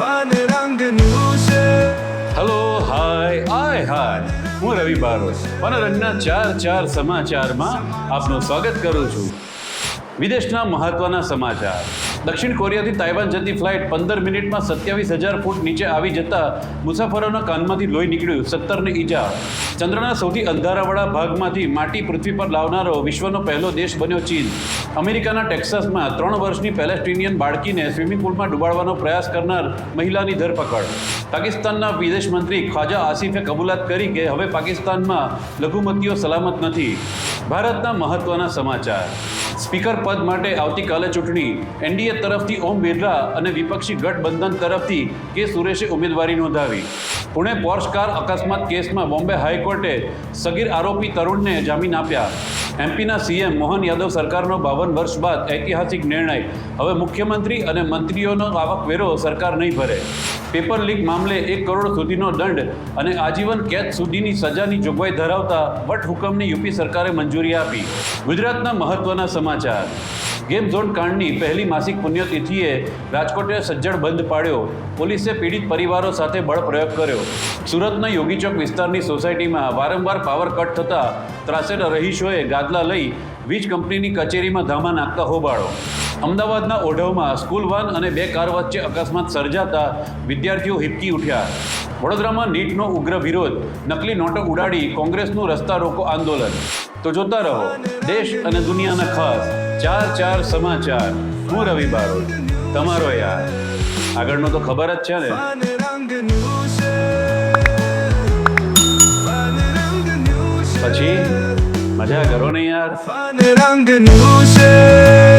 Fun રંગનું છે hello hi આય હાય હું રવિ બારોટ. મનોરંજનના ચાર ચાર સમાચારમાં આપનું સ્વાગત કરું છું. વિદેશના મહત્વના સમાચાર. દક્ષિણ કોરિયાથી તાઇવાન જતી ફ્લાઇટ પંદર મિનિટમાં સત્યાવીસ હજાર ફૂટ નીચે આવી જતા મુસાફરોના કાનમાંથી લોહી નીકળ્યું, સત્તરને ઈજા. ચંદ્રના સૌથી અંધારાવાળા ભાગમાંથી માટી પૃથ્વી પર લાવનારો વિશ્વનો પહેલો દેશ બન્યો ચીન. અમેરિકાના ટેક્સાસમાં ત્રણ વર્ષની પેલેસ્ટિનિયન બાળકીને સ્વિમિંગ પુલમાં ડુબાડવાનો પ્રયાસ કરનાર મહિલાની ધરપકડ. પાકિસ્તાનના વિદેશ મંત્રી ખ્વાજા આસિફે કબૂલાત કરી કે હવે પાકિસ્તાનમાં લઘુમતીઓ સલામત નથી. ભારતના મહત્વના સમાચાર. સ્પીકર પદ માટે આવતીકાલે ચૂંટણી. એનડીએ તરફથી ઓમ બિરલા અને વિપક્ષી ગઠબંધન તરફથી કે સુરેશે ઉમેદવારી નોંધાવી. પુણે પોર્શ કાર અકસ્માત કેસમાં બોમ્બે હાઈકોર્ટે સગીર આરોપી તરુણને જામીન આપ્યા. એમપીના સીએમ મોહન યાદવ સરકારનો બાવન વર્ષ બાદ ઐતિહાસિક નિર્ણય. હવે મુખ્યમંત્રી અને મંત્રીઓનો આવકવેરો સરકાર નહીં ભરે. પેપર લીક મામલે એક કરોડ સુધીનો દંડ અને આજીવન કેદ સુધીની સજાની જોગવાઈ ધરાવતા વટહુકમની યુપી સરકારે મંજૂરી આપી. ગુજરાતના મહત્વના સમાચાર. ગેમ ઝોન કાંડની પહેલી માસિક પુણ્યતિથિએ રાજકોટે સજ્જડ બંધ પાડ્યો. પોલીસે પીડિત પરિવારો સાથે બળ પ્રયોગ કર્યો. સુરતના યોગીચોક વિસ્તારની સોસાયટીમાં વારંવાર પાવર કટ થતાં ત્રાસેડ રહીશોએ ગાદલા લઈ વીજ કંપનીની કચેરીમાં ધામા નાખતા હોબાળો. અમદાવાદના ઓઢવમાં સ્કૂલ વાન અને બે કાર વચ્ચે અકસ્માત સર્જાતા વિદ્યાર્થીઓ હિપકી ઉઠ્યા. વડોદરામાં નીટનો ઉગ્ર વિરોધ નકલી નોટો ઉડાડી કોંગ્રેસનું રસ્તા રોકો આંદોલન. તો જોતા રહો દેશ અને દુનિયાના ખાસ ચાર ચાર સમાચાર. હું રવિ બારોટ તમારો યાર. આગળનો તો ખબર જ છે ને. પછી મજા કરો ને યાર. રંગનું છે.